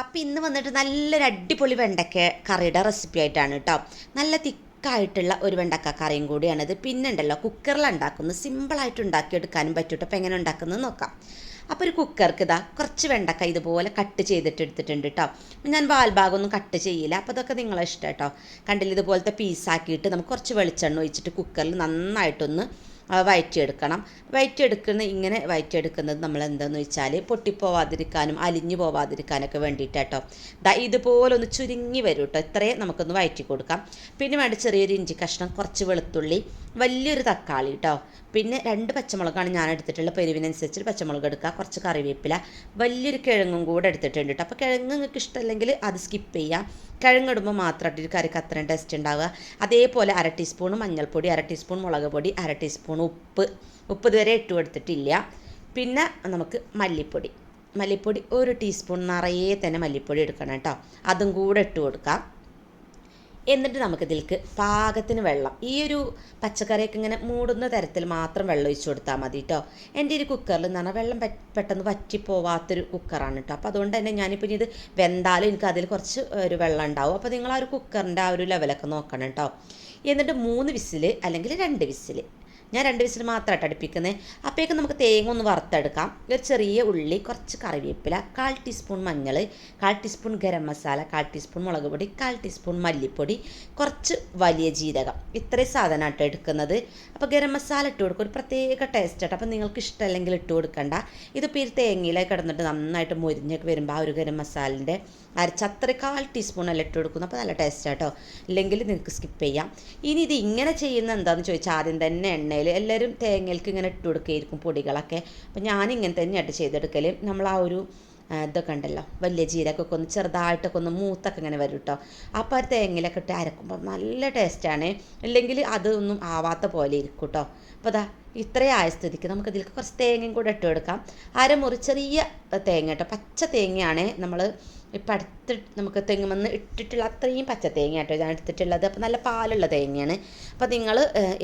അപ്പം ഇന്ന് വന്നിട്ട് നല്ലൊരു അടിപൊളി വെണ്ടയ്ക്ക കറിയുടെ റെസിപ്പി ആയിട്ടാണ് കേട്ടോ നല്ല തിക്കായിട്ടുള്ള ഒരു വെണ്ടക്ക കറിയും കൂടിയാണിത്. പിന്നെ ഉണ്ടല്ലോ കുക്കറിൽ ഉണ്ടാക്കുന്നത് സിമ്പിളായിട്ട് ഉണ്ടാക്കിയെടുക്കാനും പറ്റൂട്ടോ. അപ്പം എങ്ങനെ ഉണ്ടാക്കുന്നത് നോക്കാം. അപ്പോൾ ഒരു കുക്കർക്ക് ഇതാ കുറച്ച് വെണ്ടക്ക ഇതുപോലെ കട്ട് ചെയ്തിട്ട് എടുത്തിട്ടുണ്ട് കേട്ടോ ഞാൻ വാൽഭാഗമൊന്നും കട്ട് ചെയ്യില്ല. അപ്പോൾ അതൊക്കെ നിങ്ങളെ ഇഷ്ടം കേട്ടോ കണ്ടില്ല ഇതുപോലത്തെ പീസാക്കിയിട്ട് നമുക്ക് കുറച്ച് വെളിച്ചെണ്ണ ഒഴിച്ചിട്ട് കുക്കറിൽ നന്നായിട്ടൊന്ന് ആ, വയറ്റിയെടുക്കുന്ന ഇങ്ങനെ വയറ്റിയെടുക്കുന്നത് നമ്മൾ എന്താണെന്ന് വെച്ചാൽ പൊട്ടിപ്പോവാതിരിക്കാനും അലിഞ്ഞു പോവാതിരിക്കാനൊക്കെ വേണ്ടിയിട്ടാട്ടോ. ദാ ഇതുപോലെ ഒന്ന് ചുരുങ്ങി വരും കേട്ടോ ഇത്രയും നമുക്കൊന്ന് വയറ്റി കൊടുക്കാം. പിന്നെ വേണ്ട ചെറിയൊരു ഇഞ്ചി കഷ്ണം കുറച്ച് വെളുത്തുള്ളി വലിയൊരു തക്കാളി കേട്ടോ പിന്നെ രണ്ട് പച്ചമുളകാണ് ഞാൻ എടുത്തിട്ടുള്ളത്. പെരുവിനനുസരിച്ച് പച്ചമുളക് എടുക്കുക കുറച്ച് കറിവേപ്പില വലിയൊരു കിഴങ്ങും കൂടെ എടുത്തിട്ടുണ്ട് കേട്ടോ അപ്പോൾ കിഴങ്ങ് നിങ്ങൾക്ക് ഇഷ്ടമല്ലെങ്കിൽ അത് സ്കിപ്പ് ചെയ്യാം. കിഴങ്ങിടുമ്പോൾ മാത്രമായിട്ട് ഒരു കറിക്ക് അത്രയും ടേസ്റ്റ് ഉണ്ടാവുക. അതേപോലെ അര ടീസ്പൂൺ മഞ്ഞൾപ്പൊടി അര ടീസ്പൂൺ മുളക് പൊടി അര ടീസ്പൂൺ ഉപ്പ് ഉപ്പ് ഇതുവരെ ഇട്ട് കൊടുത്തിട്ടില്ല. പിന്നെ നമുക്ക് മല്ലിപ്പൊടി. മല്ലിപ്പൊടി ഒരു ടീസ്പൂൺ നിറയെ തന്നെ മല്ലിപ്പൊടി എടുക്കണം കേട്ടോ. അതും കൂടെ ഇട്ട് കൊടുക്കാം. എന്നിട്ട് നമുക്കിതിലേക്ക് പാകത്തിന് വെള്ളം. ഈ ഒരു പച്ചക്കറിയൊക്കെ ഇങ്ങനെ മൂടുന്ന തരത്തിൽ മാത്രം വെള്ളം ഒഴിച്ചു കൊടുത്താൽ മതി കേട്ടോ. എന്റെ ഒരു കുക്കറിൽ എന്ന് പറഞ്ഞാൽ വെള്ളം പെട്ടെന്ന് വറ്റിപ്പോവാത്തൊരു കുക്കറാണ് കേട്ടോ. അപ്പോൾ അതുകൊണ്ട് തന്നെ ഞാനിപ്പോൾ ഇത് വെന്താലും എനിക്ക് അതിൽ കുറച്ച് ഒരു വെള്ളം ഉണ്ടാവും. അപ്പോൾ നിങ്ങൾ ആ ഒരു കുക്കറിന്റെ ആ ഒരു ലെവലൊക്കെ നോക്കണം കേട്ടോ. എന്നിട്ട് മൂന്ന് വിസിൽ അല്ലെങ്കിൽ രണ്ട് വിസിൽ ഞാൻ രണ്ട് വിസിൽ മാത്രമായിട്ട് അടുപ്പിക്കുന്നത്. അപ്പോഴേക്കും നമുക്ക് തേങ്ങ ഒന്ന് വറുത്തെടുക്കാം. ഒരു ചെറിയ ഉള്ളി കുറച്ച് കറിവേപ്പില കാൽ ടീസ്പൂൺ മഞ്ഞൾ കാൽ ടീസ്പൂൺ ഗരം മസാല കാൽ ടീസ്പൂൺ മുളക് പൊടി കാൽ ടീസ്പൂൺ മല്ലിപ്പൊടി കുറച്ച് വലിയ ജീരകം. ഇത്രയും സാധനമായിട്ട് എടുക്കുന്നത്. അപ്പോൾ ഗരം മസാല ഇട്ട് കൊടുക്കും. ഒരു പ്രത്യേക ടേസ്റ്റ് ആയിട്ട്. അപ്പോൾ നിങ്ങൾക്ക് ഇഷ്ടമല്ലെങ്കിൽ ഇട്ട് കൊടുക്കണ്ട. ഇതിപ്പോൾ ഈ തേങ്ങയിലേക്ക് കിടന്നിട്ട് നന്നായിട്ട് മുരിഞ്ഞൊക്കെ വരുമ്പോൾ ആ ഒരു ഗരം മസാലിന്റെ അരച്ച് അത്ര കാൽ ടീസ്പൂൺ അല്ല ഇട്ട് കൊടുക്കുന്നു. അപ്പോൾ നല്ല ടേസ്റ്റ് ആട്ടോ. ഇല്ലെങ്കിൽ നിങ്ങൾക്ക് സ്കിപ്പ് ചെയ്യാം. ഇനി ഇത് ഇങ്ങനെ ചെയ്യുന്ന എന്താണെന്ന് ചോദിച്ചാൽ ആദ്യം തന്നെ എണ്ണയിൽ എല്ലാവരും തേങ്ങയിലേക്ക് ഇങ്ങനെ ഇട്ട് കൊടുക്കുകയായിരിക്കും പൊടികളൊക്കെ. അപ്പം ഞാൻ ഇങ്ങനെ തന്നെയായിട്ട് ചെയ്തെടുക്കൽ നമ്മൾ ആ ഒരു ഇതൊക്കെ ഉണ്ടല്ലോ വലിയ ജീരകമൊക്കെ ഒന്ന് ചെറുതായിട്ടൊക്കെ ഒന്ന് മൂത്തൊക്കെ ഇങ്ങനെ വരും കേട്ടോ അപ്പോൾ ആ തേങ്ങയിലൊക്കെ ഇട്ട് അരക്കുമ്പോൾ നല്ല ടേസ്റ്റാണ് ഇല്ലെങ്കിൽ അതൊന്നും ആവാത്ത പോലെ ഇരിക്കും കേട്ടോ അപ്പോൾ അതാ ഇത്രയും ആയ സ്ഥിതിക്ക് നമുക്ക് ഇതിലേക്ക് കുറച്ച് തേങ്ങയും കൂടെ ഇട്ട് കൊടുക്കാം. അരമുറി ചെറിയ തേങ്ങ കേട്ടോ. പച്ച തേങ്ങയാണ് നമ്മൾ ഇപ്പം അടുത്ത് നമുക്ക് തെങ്ങുമെന്ന് ഇട്ടിട്ടുള്ള അത്രയും പച്ച തേങ്ങ കേട്ടോ ഞാൻ എടുത്തിട്ടുള്ളത്. അപ്പോൾ നല്ല പാലുള്ള തേങ്ങയാണ്. അപ്പോൾ നിങ്ങൾ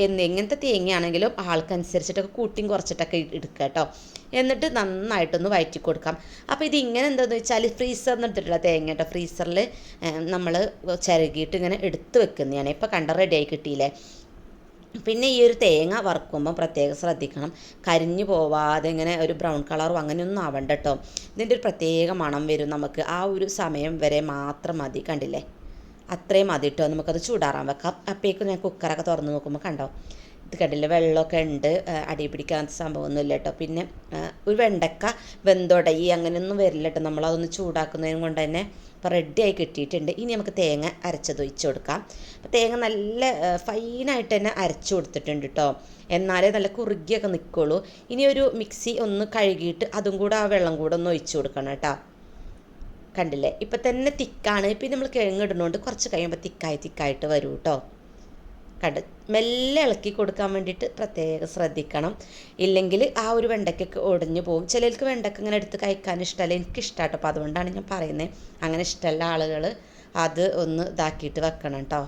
എന്ത് എങ്ങനത്തെ തേങ്ങയാണെങ്കിലും ആൾക്കനുസരിച്ചിട്ടൊക്കെ കൂട്ടിയും കുറച്ചിട്ടൊക്കെ എടുക്കുക കേട്ടോ. എന്നിട്ട് നന്നായിട്ടൊന്ന് വയറ്റി കൊടുക്കാം. അപ്പോൾ ഇതിങ്ങനെ എന്താണെന്ന് വെച്ചാൽ ഫ്രീസറിന് എടുത്തിട്ടുള്ള തേങ്ങ കേട്ടോ. ഫ്രീസറിൽ നമ്മൾ ചിരകിയിട്ട് ഇങ്ങനെ എടുത്ത് വെക്കുന്നതാണ്. ഇപ്പോൾ കണ്ട റെഡിയായി കിട്ടിയില്ലേ? പിന്നെ ഈ ഒരു തേങ്ങ വറുക്കുമ്പോൾ പ്രത്യേകം ശ്രദ്ധിക്കണം. കരിഞ്ഞു പോവാതെ ഇങ്ങനെ ഒരു ബ്രൗൺ കളറും അങ്ങനെയൊന്നും ആവണ്ട കേട്ടോ ഇതിന്റെ ഒരു പ്രത്യേക മണം വരും നമുക്ക്. ആ ഒരു സമയം വരെ മാത്രം മതി കണ്ടില്ലേ? അത്രയും മതി കേട്ടോ നമുക്കത് ചൂടാറാൻ വെക്കാം. അപ്പോഴേക്കും ഞാൻ കുക്കറൊക്കെ തുറന്ന് നോക്കുമ്പോൾ കണ്ടോ? ഇത് കണ്ടില്ല? വെള്ളമൊക്കെ ഉണ്ട്. അടി പിടിക്കാത്ത സംഭവമൊന്നുമില്ല കേട്ടോ. പിന്നെ ഒരു വെണ്ടക്ക വെന്തോടയി അങ്ങനെയൊന്നും വരില്ല കേട്ടോ. നമ്മളതൊന്ന് ചൂടാക്കുന്നതിനും കൊണ്ട് തന്നെ ഇപ്പോൾ റെഡിയായി കിട്ടിയിട്ടുണ്ട്. ഇനി നമുക്ക് തേങ്ങ അരച്ചത് ഒഴിച്ച് കൊടുക്കാം. അപ്പോൾ തേങ്ങ നല്ല ഫൈനായിട്ട് തന്നെ അരച്ചു കൊടുത്തിട്ടുണ്ട് കേട്ടോ എന്നാലേ നല്ല കുറുകിയൊക്കെ നിൽക്കുള്ളൂ ഇനി ഒരു മിക്സി ഒന്ന് കഴുകിയിട്ട് അതും കൂടെ ആ വെള്ളം കൂടെ ഒന്ന് ഒഴിച്ചു കൊടുക്കണം കേട്ടോ കണ്ടില്ലേ? ഇപ്പം തന്നെ തിക്കാണ് ഇപ്പം നമ്മൾ കിഴങ്ങിടുന്നതുകൊണ്ട് കുറച്ച് കഴിയുമ്പോൾ തിക്കായി തിക്കായിട്ട് വരും കേട്ടോ കണ്ട് മെല്ലെ ഇളക്കി കൊടുക്കാൻ വേണ്ടിയിട്ട് പ്രത്യേകം ശ്രദ്ധിക്കണം. ഇല്ലെങ്കിൽ ആ ഒരു വെണ്ടയ്ക്കൊക്കെ ഒടിഞ്ഞു പോകും. ചിലർക്ക് വെണ്ടയ്ക്ക ഇങ്ങനെ എടുത്ത് കഴിക്കാൻ ഇഷ്ടമല്ല. എനിക്ക് ഇഷ്ടമാട്ടോ അപ്പോൾ അതുകൊണ്ടാണ് ഞാൻ പറയുന്നത് അങ്ങനെ ഇഷ്ടമല്ല ആളുകൾ അത് ഒന്ന് ഇതാക്കിയിട്ട് വെക്കണം കേട്ടോ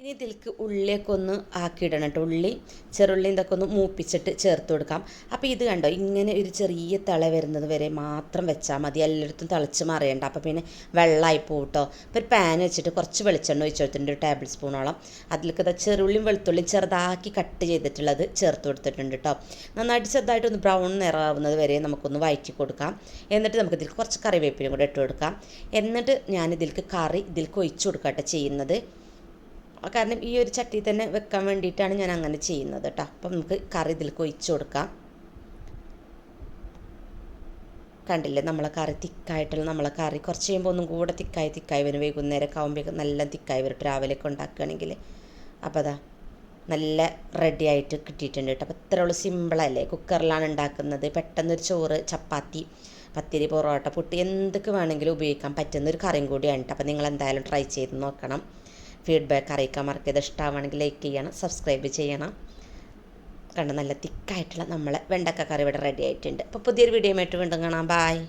ഇനി ഇതിലേക്ക് ഉള്ളിയൊക്കെ ഒന്ന് ആക്കിയിടണം കേട്ടോ. ഉള്ളി ചെറുള്ളി ഇതൊക്കെ ഒന്ന് മൂപ്പിച്ചിട്ട് ചേർത്ത് കൊടുക്കാം. അപ്പോൾ ഇത് കണ്ടോ ഇങ്ങനെ ഒരു ചെറിയ തള വരുന്നത് വരെ മാത്രം വെച്ചാൽ മതി. എല്ലായിടത്തും തിളച്ച് മറിയണ്ട. അപ്പോൾ പിന്നെ വെള്ളമായി പോകും കേട്ടോ അപ്പോൾ ഒരു പാൻ വെച്ചിട്ട് കുറച്ച് വെളിച്ചെണ്ണ ഒഴിച്ച് ഒരു ടേബിൾ സ്പൂണോളം അതിലേക്ക് ഇതാ ചെറുള്ളിയും വെളുത്തുള്ളിയും ചെറുതാക്കി കട്ട് ചെയ്തിട്ടുള്ളത് ചേർത്ത് കൊടുത്തിട്ടുണ്ട് കേട്ടോ. നന്നായിട്ട് ചെറുതായിട്ട് ഒന്ന് ബ്രൗൺ നിറാവുന്നത് വരെ നമുക്കൊന്ന് വഴറ്റി കൊടുക്കാം. എന്നിട്ട് നമുക്ക് ഇതിൽ കുറച്ച് കറിവേപ്പിലും കൂടെ ഇട്ട് കൊടുക്കാം. എന്നിട്ട് ഞാൻ ഇതിലേക്ക് കറി ഇതിലേക്ക് ഒഴിച്ചു കൊടുക്കട്ടെ ചെയ്യുന്നത്. കാരണം ഈ ഒരു ചട്ടി തന്നെ വെക്കാൻ വേണ്ടിയിട്ടാണ് ഞാൻ അങ്ങനെ ചെയ്യുന്നത് കേട്ടോ. അപ്പം നമുക്ക് കറി ഇതിൽ ഒഴിച്ചു കൊടുക്കാം. കണ്ടില്ലേ? നമ്മളെ കറി തിക്കായിട്ടുള്ള നമ്മളെ കറി. കുറച്ച് കഴിയുമ്പോൾ ഒന്നും കൂടെ തിക്കായി തിക്കായി വരും. വൈകുന്നേരം ആകുമ്പോഴേക്കും നല്ല തിക്കായി വരും. രാവിലെയൊക്കെ ഉണ്ടാക്കുകയാണെങ്കിൽ അപ്പോൾ അതാ നല്ല റെഡി ആയിട്ട് കിട്ടിയിട്ടുണ്ട് കേട്ടോ. അപ്പോൾ ഇത്ര ഉള്ളൂ സിമ്പിളല്ലേ കുക്കറിലാണ് ഉണ്ടാക്കുന്നത്. പെട്ടെന്നൊരു ചോറ് ചപ്പാത്തി പത്തിരി പൊറോട്ട പുട്ട് എന്തൊക്കെ വേണമെങ്കിലും ഉപയോഗിക്കാൻ പറ്റുന്ന ഒരു കറിയും കൂടിയാണ് കേട്ടോ. അപ്പോൾ നിങ്ങൾ എന്തായാലും ട്രൈ ചെയ്ത് നോക്കണം. ഫീഡ്ബാക്ക് അറിയിക്കാൻ മറക്കരുത്. ഇഷ്ടമാണെങ്കിൽ ലൈക്ക് ചെയ്യണം സബ്സ്ക്രൈബ് ചെയ്യണം. കണ്ട് നല്ല തിക്കായിട്ടുള്ള നമ്മളെ വെണ്ടക്ക കറി ഇവിടെ റെഡി ആയിട്ടുണ്ട്. അപ്പോൾ പുതിയൊരു വീഡിയോ ആയിട്ട് വീണ്ടും കാണാം. ബായ്